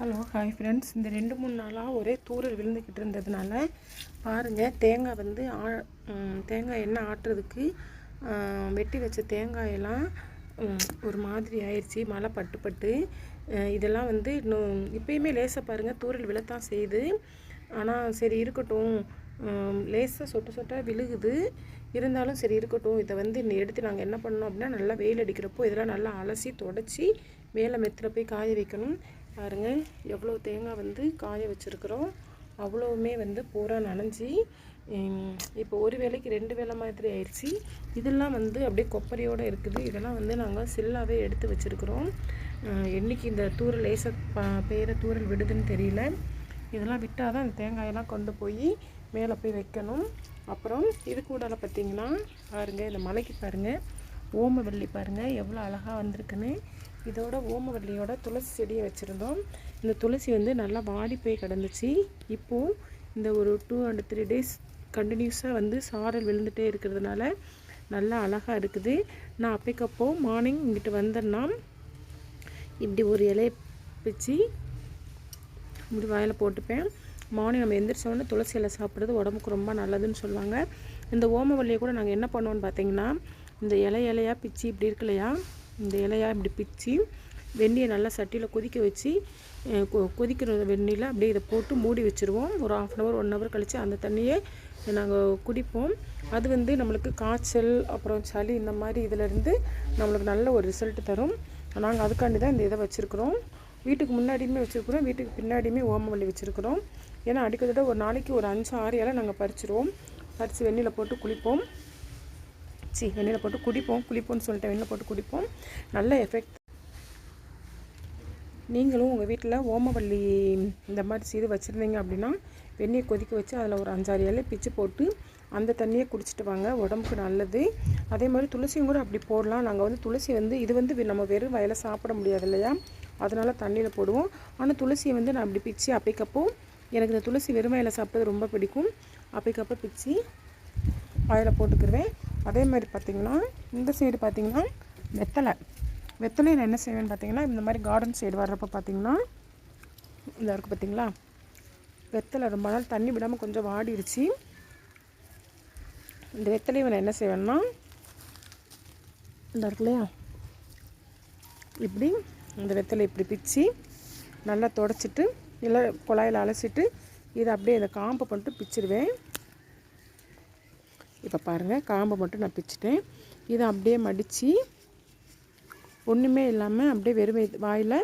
Hello hi friends இந்த ரெண்டு மூணு நாளாக ஒரே தூரல் விழுந்துக்கிட்டு இருந்ததுனால பாருங்கள் தேங்காய் வந்து ஆ தேங்காய் எண்ணெய் ஆட்டுறதுக்கு வெட்டி வச்ச தேங்காயெல்லாம் ஒரு மாதிரி ஆயிடுச்சு. மழை பட்டு பட்டு. இதெல்லாம் வந்து இன்னும் இப்பயுமே லேசாக பாருங்கள் தூரல் விழத்தான் செய்யுது. ஆனால் சரி இருக்கட்டும். லேசாக சொட்ட சொட்ட விழுகுது. இருந்தாலும் சரி இருக்கட்டும். இதை வந்து இன்னும் எடுத்து நாங்கள் என்ன பண்ணோம் அப்படின்னா நல்லா வெயில் அடிக்கிறப்போ இதெல்லாம் நல்லா அலசி தொடச்சி மேலே மெத்தில் போய் காய வைக்கணும். பாருங்கள் எவ்வளோ தேங்காய் வந்து காய வச்சுருக்குறோம். அவ்வளோவுமே வந்து பூரா நனைஞ்சி இப்போ ஒரு வேளைக்கு ரெண்டு வேளை மாதிரி ஆயிடுச்சு. இதெல்லாம் வந்து அப்படியே கொப்பரையோடு இருக்குது. இதெல்லாம் வந்து நாங்கள் சில்லாவே எடுத்து வச்சுருக்குறோம். என்றைக்கு இந்த தூரல் லேச ப தூரல் விடுதுன்னு தெரியல. இதெல்லாம் விட்டால் தான் அந்த தேங்காயெல்லாம் கொண்டு போய் மேலே போய் வைக்கணும். அப்புறம் இது கூடால பார்த்தீங்கன்னா பாருங்கள் இந்த மலைக்கு பாருங்கள் ஓமவல்லி பாருங்கள் எவ்வளோ அழகாக வந்திருக்குன்னு. இதோட ஓமவல்லியோட துளசி செடியை வச்சுருந்தோம். இந்த துளசி வந்து நல்லா வாடி போய் கிடந்துச்சு. இப்போது இந்த ஒரு டூ அண்ட் த்ரீ டேஸ் கண்டினியூஸாக வந்து சாரல் விழுந்துகிட்டே இருக்கிறதுனால நல்லா அழகாக இருக்குது. நான் அப்பைக்கப்போ மார்னிங் இங்கிட்டு வந்தேன்னா இப்படி ஒரு இலையை பிச்சு இப்படி வாயில் போட்டுப்பேன். மார்னிங் நம்ம எந்திரிச்ச துளசி இலை சாப்பிட்றது உடம்புக்கு ரொம்ப நல்லதுன்னு சொல்லுவாங்க. இந்த ஓமவல்லியை கூட நாங்கள் என்ன பண்ணுவோன்னு பார்த்தீங்கன்னா இந்த இலை இலையாக பிச்சு இப்படி இருக்கு இல்லையா இந்த இலையாக இப்படி பிச்சு வெந்நியை நல்லா சட்டியில் கொதிக்க வச்சு கொ- கொதிக்கிற வெந்நியில் அப்படியே இதை போட்டு மூடி வச்சுருவோம். ஒரு half an hour one hour கழித்து அந்த தண்ணியை நாங்கள் குடிப்போம். அது வந்து நம்மளுக்கு காய்ச்சல் அப்புறம் சளி இந்த மாதிரி இதிலேருந்து நம்மளுக்கு நல்ல ஒரு ரிசல்ட் தரும். நாங்கள் அதுக்காண்டி தான் இந்த இதை வச்சுருக்குறோம். வீட்டுக்கு முன்னாடியுமே வச்சுருக்குறோம். வீட்டுக்கு பின்னாடியுமே ஓமவள்ளி வச்சுருக்குறோம். ஏன்னா அடிக்கிறத ஒரு நாளைக்கு ஒரு அஞ்சு ஆறு இலை நாங்கள் பறிச்சிருவோம். பறித்து வெந்நியில் போட்டு குளிப்போம். சி வெண்ணில் போட்டு குடிப்போம். குளிப்போம்னு சொல்லிட்டு வெண்ணில் போட்டு குடிப்போம். நல்ல எஃபெக்ட் நீங்களும் உங்கள் வீட்டில் ஓமவல்லி இந்த மாதிரி செய்து வச்சுருந்தீங்க அப்படின்னா வெந்நியை கொதிக்க வச்சு அதில் ஒரு அஞ்சாறு இலை பிச்சு போட்டு அந்த தண்ணியை குடிச்சிட்டு வாங்க. உடம்புக்கு நல்லது. அதே மாதிரி துளசியும் கூட அப்படி போடலாம். நாங்கள் வந்து துளசி வந்து இது வந்து நம்ம வெறும் வயலை சாப்பிட முடியாது இல்லையா? அதனால் தண்ணியில் போடுவோம். ஆனால் துளசியை வந்து நான் அப்படி பிச்சு அப்பைக்கப்போ எனக்கு இந்த துளசி வெறும் வயலை சாப்பிட்றது ரொம்ப பிடிக்கும். அப்பைக்கப்போ பிச்சு வாயில் போட்டுக்கிடுவேன் அதே மாதிரி பார்த்திங்கன்னா இந்த சைடு பார்த்திங்கன்னா வெத்தலை. வெத்தலையில் நான் என்ன செய்வேன்னு பார்த்திங்கன்னா இந்த மாதிரி கார்டன் சைடு வர்றப்போ பார்த்திங்கன்னா இதாக இருக்குது பார்த்திங்களா? வெத்தலை ரொம்ப நாள் தண்ணி விடாமல் கொஞ்சம் வாடிடுச்சு இந்த வெத்தலையை நான் என்ன செய்வேன்னா இந்த இருக்கு இல்லையா? இப்படி இந்த வெத்தலை இப்படி பிச்சு நல்லா தொடச்சிட்டு இல்லை குழாயில் அலசிட்டு இதை அப்படியே இதை காம்பு பண்ணிட்டு பிச்சிருவேன். இப்போ பாருங்கள் காம்பை மட்டும் நான் பிச்சிட்டேன். இதை அப்படியே மடித்து ஒன்றுமே இல்லாமல் அப்படியே வெறும் வாயில்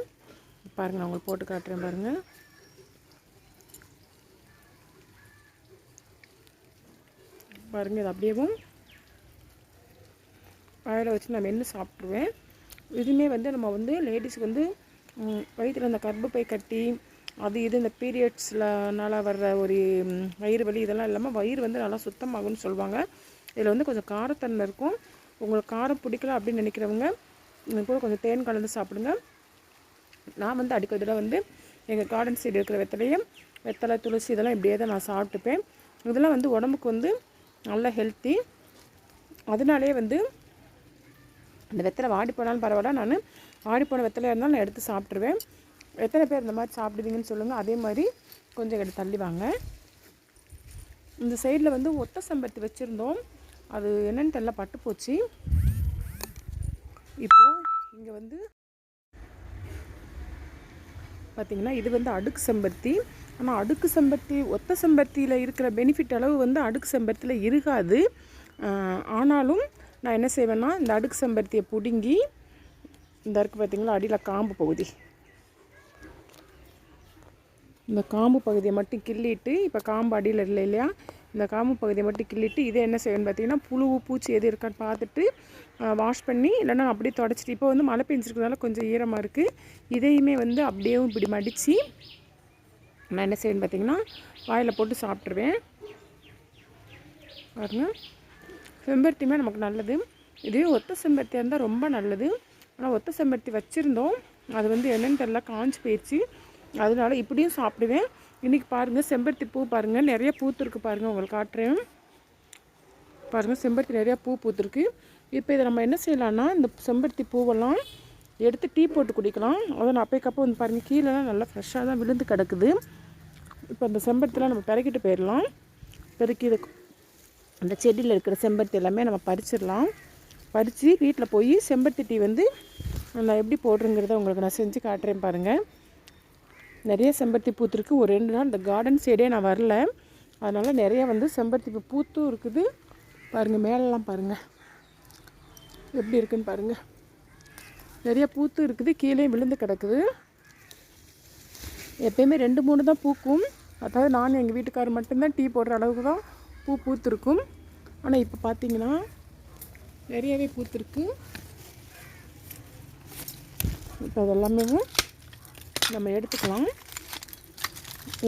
பாருங்கள் நான் உங்களுக்கு போட்டு காட்டுறேன் பாருங்கள் பாருங்கள் இது அப்படியேவும் வாயில் வச்சு நான் மென்று சாப்பிட்ருவேன் இதுவுமே வந்து நம்ம வந்து லேடிஸுக்கு வந்து வயிற்றில் அந்த கர்ப்பப்பை கட்டி அது இது இந்த பீரியட்ஸ்லனால வர்ற ஒரு வயிறு வலி இதெல்லாம் இல்லாமல் வயிறு வந்து நல்லா சுத்தமாகும்னு சொல்லுவாங்க இதில் வந்து கொஞ்சம் காரத்தன்மை இருக்கும். உங்களுக்கு காரம் பிடிக்கல அப்படின்னு நினைக்கிறவங்க கூட கொஞ்சம் தேன் கலந்து சாப்பிடுங்க. நான் வந்து அடிக்கிறதுல வந்து எங்கள் கார்டன் சைடு இருக்கிற வெத்தலையும் வெத்தலை துளசி இதெல்லாம் இப்படியே தான் நான் சாப்பிட்டுப்பேன். இதெல்லாம் வந்து உடம்புக்கு வந்து நல்ல ஹெல்த்தி அதனாலே வந்து அந்த வெத்தலை வாடி போனாலும் பரவாயில்ல. நான் வாடி போன வெத்தலையாக இருந்தாலும் நான் எடுத்து சாப்பிட்ருவேன் எத்தனை பேர் இந்த மாதிரி சாப்பிடுவீங்கன்னு சொல்லுங்கள் அதே மாதிரி கொஞ்சம் கிட்ட தள்ளி வாங்க. இந்த சைடில் வந்து ஒத்த செம்பருத்தி வச்சுருந்தோம். அது என்னென்னு தெரியல பட்டு போச்சு. இப்போது இங்கே வந்து பார்த்திங்கன்னா இது வந்து அடுக்கு செம்பருத்தி. ஆனால் அடுக்கு செம்பருத்தி ஒத்த செம்பருத்தியில் இருக்கிற பெனிஃபிட் அளவு வந்து அடுக்கு செம்பருத்தியில் இருக்காது. ஆனாலும் நான் என்ன செய்வேன்னா இந்த அடுக்கு செம்பருத்தியை பிடுங்கி இந்த இருக்குது பார்த்திங்களா அடியில் காம்பு பகுதி. இந்த காம்பு பகுதியை மட்டும் கிள்ளிட்டு இப்போ காம்பு அடியில் இல்லை இல்லையா? இந்த காம்பு பகுதியை மட்டும் கிள்ளிட்டு இதை என்ன செய்யணும்னு பார்த்தீங்கன்னா புழு பூச்சி எது இருக்கான்னு பார்த்துட்டு வாஷ் பண்ணி இல்லைன்னா அப்படியே தொடச்சிட்டு இப்போ வந்து மழை பெஞ்சிருக்கிறதுனால கொஞ்சம் ஈரமாக இருக்குது இதையுமே வந்து அப்படியே இப்படி மடித்து நான் என்ன செய்யணும்னு பார்த்தீங்கன்னா வாயில் போட்டு சாப்பிட்ருவேன் பாருங்க. செம்பருத்தியுமே நமக்கு நல்லது. இதுவே ஒத்த செம்பருத்தியாக இருந்தால் ரொம்ப நல்லது. ஆனால் ஒத்த செம்பருத்தி வச்சுருந்தோம். அது வந்து என்னென்னு தெரில காஞ்சி போயிடுச்சு அதனால இப்படியும் சாப்பிடுவேன். இன்றைக்கி பாருங்கள் செம்பருத்தி பூ பாருங்கள் நிறைய பூத்துருக்கு பாருங்கள் உங்களுக்கு காட்டுறேன். பாருங்கள் செம்பருத்தி நிறையா பூ பூத்துருக்கு. இப்போ இதை நம்ம என்ன செய்யலாம்னா இந்த செம்பருத்தி பூவெல்லாம் எடுத்து டீ போட்டு குடிக்கலாம். அதை நான் அப்பைக்கப்போ வந்து பாருங்கள் கீழேலாம் நல்லா ஃப்ரெஷ்ஷாக தான் விழுந்து கிடக்குது. இப்போ அந்த செம்பருத்திலாம் நம்ம பெருக்கிட்டு போயிடலாம். பெருக்கி இது அந்த செடியில் இருக்கிற செம்பருத்தி எல்லாமே நம்ம பறிச்சிடலாம். பறித்து வீட்டில் போய் செம்பருத்தி டீ வந்து நான் எப்படி போடுறேங்கிறத உங்களுக்கு நான் செஞ்சு காட்டுறேன் பாருங்கள் நிறைய செம்பருத்தி பூத்துருக்கு ஒரு ரெண்டு நாள் இந்த கார்டன் சைடே நான் வரல. அதனால் நிறைய வந்து செம்பருத்தி பூ பூத்தும் இருக்குது. பாருங்கள் மேலெலாம் பாருங்கள் எப்படி இருக்குன்னு பாருங்கள் நிறைய பூத்து இருக்குது. கீழே விழுந்து கிடக்குது. எப்பயுமே ரெண்டு மூணு தான் பூக்கும். அதாவது நான் எங்கள் வீட்டுக்காரர் மட்டும்தான் டீ போடுற அளவுக்கு தான் பூ பூத்துருக்கும். ஆனால் இப்போ பார்த்தீங்கன்னா நிறையவே பூத்துருக்கு. இப்போ அதெல்லாமே நம்ம எடுத்துக்கலாம்.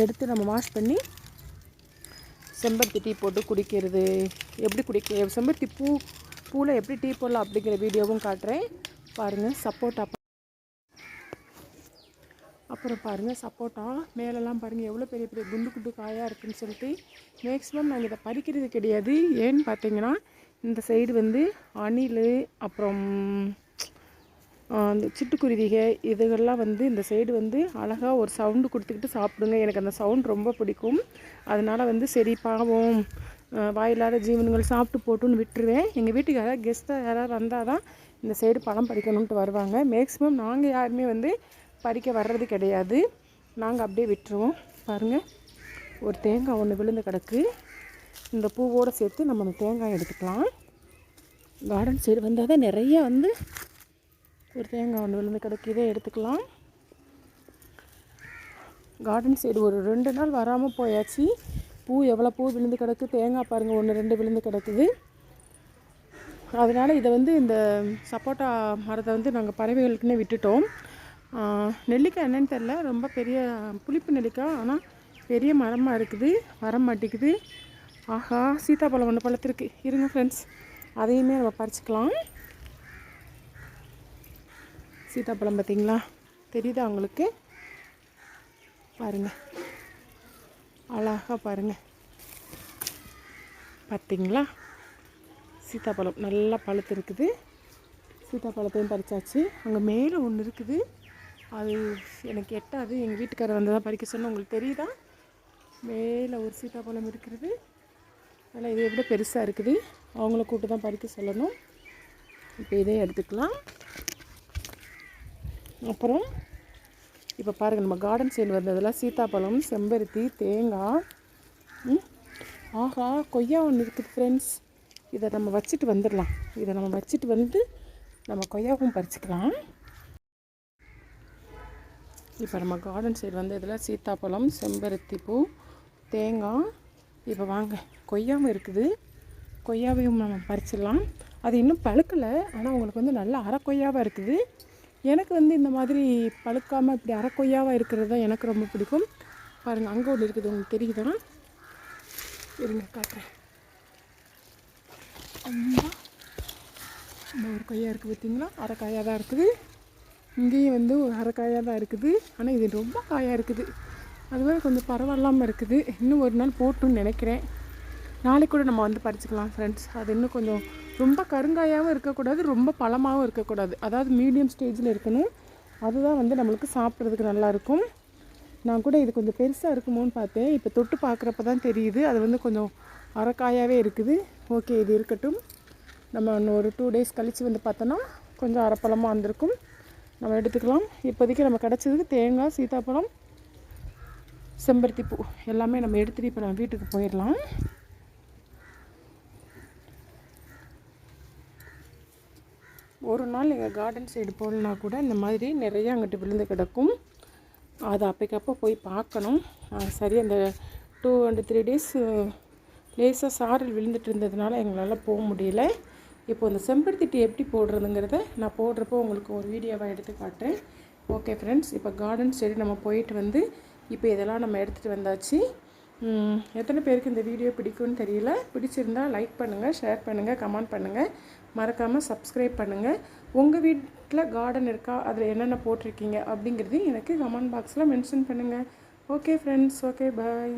எடுத்து நம்ம வாஷ் பண்ணி செம்பருத்தி டீ போட்டு குடிக்கிறது. எப்படி குடிக்க செம்பருத்தி பூ பூவில் எப்படி டீ போடலாம் அப்படிங்கிற வீடியோவும் காட்டுறேன். பாருங்கள் சப்போட்டா அப்புறம் பாருங்கள் சப்போட்டா. மேலெல்லாம் பாருங்கள் எவ்வளோ பெரிய பெரிய குண்டு குண்டு காயாக இருக்குதுன்னு சொல்லிட்டு. மேக்ஸிமம் நாங்கள் இதை பறிக்கிறது கிடையாது. ஏன்னு பார்த்தீங்கன்னா இந்த சைடு வந்து அணில் அப்புறம் அந்த சிட்டுக்குருவிகள் இதுகள்லாம் வந்து இந்த சைடு வந்து அழகாக ஒரு சவுண்டு கொடுத்துக்கிட்டு சாப்பிடுங்க. எனக்கு அந்த சவுண்ட் ரொம்ப பிடிக்கும். அதனால் வந்து சரி பாவம். வாயில்லாத ஜீவனுங்கள் சாப்பிட்டு போட்டுன்னு விட்டுருவேன். எங்கள் வீட்டுக்கு யாராவது கெஸ்ட்டாக யாராவது வந்தால் தான் இந்த சைடு பழம் பறிக்கணுன்ட்டு வருவாங்க. மேக்ஸிமம் நாங்கள் யாருமே வந்து பறிக்க வர்றது கிடையாது. நாங்கள் அப்படியே விட்டுருவோம். பாருங்கள் ஒரு தேங்காய் ஒன்று விழுந்து கிடக்கு. இந்த பூவோடு சேர்த்து நம்ம அந்த தேங்காய் எடுத்துக்கலாம். கார்டன் சைடு வந்தால் தான் நிறையா வந்து ஒரு தேங்காய் ஒன்று விழுந்து கிடக்கு. இதே எடுத்துக்கலாம். கார்டன் சைடு ஒரு ரெண்டு நாள் வராமல் போயாச்சு. பூ எவ்வளோ பூ விழுந்து கிடக்கு? தேங்காய் பாருங்கள் ஒன்று ரெண்டு விழுந்து கிடக்குது. அதனால் இதை வந்து இந்த சப்போட்டா மரத்தை வந்து நாங்கள் பறவைகளுக்குன்னே விட்டுட்டோம். நெல்லிக்காய் என்னன்னு தெரில ரொம்ப பெரிய புளிப்பு நெல்லிக்காய். ஆனால் பெரிய மரமாக இருக்குது. வர மாட்டேங்குது. ஆஹா சீத்தாப்பழம் ஒன்று பழத்திருக்கு. இருங்க ஃப்ரெண்ட்ஸ் அதையுமே நம்ம பறிச்சுக்கலாம். சீத்தாப்பழம் பார்த்தீங்களா? தெரியுதா உங்களுக்கு? பாருங்கள் அழகாக பாருங்கள் பார்த்தீங்களா? சீத்தாப்பழம் நல்லா பழுத்து இருக்குது. சீத்தாப்பழத்தையும் பறிச்சாச்சு. அங்கே மேலே ஒன்று இருக்குது. அது எனக்கு எட்டாது. எங்கள் வீட்டுக்காரர் வந்து தான் பறிக்க சொன்ன உங்களுக்கு தெரியுதா? மேலே ஒரு சீத்தாப்பழம் இருக்கிறது அதனால் இதை விட பெருசாக இருக்குது. அவங்கள கூப்பிட்டு தான் பறிக்க சொல்லணும். இப்போ இதே எடுத்துக்கலாம். அப்புறம் இப்போ பாருங்கள் நம்ம கார்டன் சைடு வந்ததெல்லாம் சீத்தாப்பழம் செம்பருத்தி தேங்காய். ஆஹா கொய்யா ஒன்று இருக்குது ஃப்ரெண்ட்ஸ் இதை நம்ம வச்சுட்டு வந்துடலாம். இதை நம்ம வச்சுட்டு வந்து நம்ம கொய்யாவும் பறிச்சுக்கலாம். இப்போ நம்ம கார்டன் சைடு வந்து இதில் சீத்தாப்பழம் செம்பருத்தி பூ தேங்காய். இப்போ வாங்க கொய்யாவும் இருக்குது. கொய்யாவையும் நம்ம பறிச்சிடலாம். அது இன்னும் பழுக்கலை ஆனால் உங்களுக்கு வந்து நல்ல அரைக்கொய்யாவாக இருக்குது. எனக்கு வந்து இந்த மாதிரி பழுக்காமல் இப்படி அரைக்கொய்யாவாக இருக்கிறது தான் எனக்கு ரொம்ப பிடிக்கும். பாருங்கள் அங்கே ஒன்று இருக்குது உங்களுக்கு தெரியுதா இருங்க காட்டுறேன். இந்த ஒரு கொய்யா இருக்குது பார்த்தீங்களா அரைக்காயாக தான் இருக்குது. இங்கேயும் வந்து ஒரு அரைக்காயாக தான் இருக்குது. ஆனால் இது ரொம்ப காயாக இருக்குது. அதுவே கொஞ்சம் பரவாயில்லாமல் இருக்குது. இன்னும் ஒரு நாள் போட்டுன்னு நினைக்கிறேன். நாளைக்கு கூட நம்ம வந்து பறிச்சுக்கலாம் ஃப்ரெண்ட்ஸ் அது இன்னும் கொஞ்சம் ரொம்ப கருங்காயாகவும் இருக்கக்கூடாது ரொம்ப பழமாகவும் இருக்கக்கூடாது. அதாவது மீடியம் ஸ்டேஜில் இருக்கணும். அதுதான் வந்து நம்மளுக்கு சாப்பிட்றதுக்கு நல்லாயிருக்கும். நான் கூட இது கொஞ்சம் பெருசாக இருக்குமோன்னு பார்த்தேன். இப்போ தொட்டு பார்க்குறப்ப தான் தெரியுது. அது வந்து கொஞ்சம் அரைக்காயாகவே இருக்குது. ஓகே இது இருக்கட்டும். நம்ம இன்னும் ஒரு டூ டேஸ் கழித்து வந்து பார்த்தோன்னா கொஞ்சம் அரைப்பழமாக வந்திருக்கும். நம்ம எடுத்துக்கலாம். இப்போதைக்கு நம்ம கிடச்சதுக்கு தேங்காய் சீத்தாப்பழம் செம்பருத்தி பூ. எல்லாமே நம்ம எடுத்துகிட்டு இப்போ நம்ம வீட்டுக்கு போயிடலாம். ஒரு நாள் எங்கள் கார்டன் சைடு போகலனா கூட இந்த மாதிரி நிறைய அங்கிட்டு விழுந்து கிடக்கும். அதை அப்போக்கப்போ போய் பார்க்கணும். சரி அந்த டூ அண்ட் த்ரீ டேஸ் லேசாக சாரல் விழுந்துட்டு இருந்ததுனால எங்களால் போக முடியல. இப்போ இந்த செம்பருத்தி டீ எப்படி போடுறதுங்கிறத நான் போடுறப்போ உங்களுக்கு ஒரு வீடியோவாக எடுத்து காட்டுறேன். ஓகே ஃப்ரெண்ட்ஸ் இப்போ கார்டன் சைடு நம்ம போயிட்டு வந்து இப்போ இதெல்லாம் நம்ம எடுத்துகிட்டு வந்தாச்சு. எத்தனை பேருக்கு இந்த வீடியோ பிடிக்கும்னு தெரியல. பிடிச்சிருந்தால் லைக் பண்ணுங்கள் ஷேர் பண்ணுங்கள் கமெண்ட் பண்ணுங்கள் மறக்காமல் சப்ஸ்கிரைப் பண்ணுங்கள் உங்கள் வீட்டில் கார்டன் இருக்கா? அதில் என்னென்ன போட்டிருக்கீங்க? அப்படிங்கிறது எனக்கு கமெண்ட் பாக்ஸில் மென்ஷன் பண்ணுங்கள் ஓகே ஃப்ரெண்ட்ஸ் ஓகே பாய்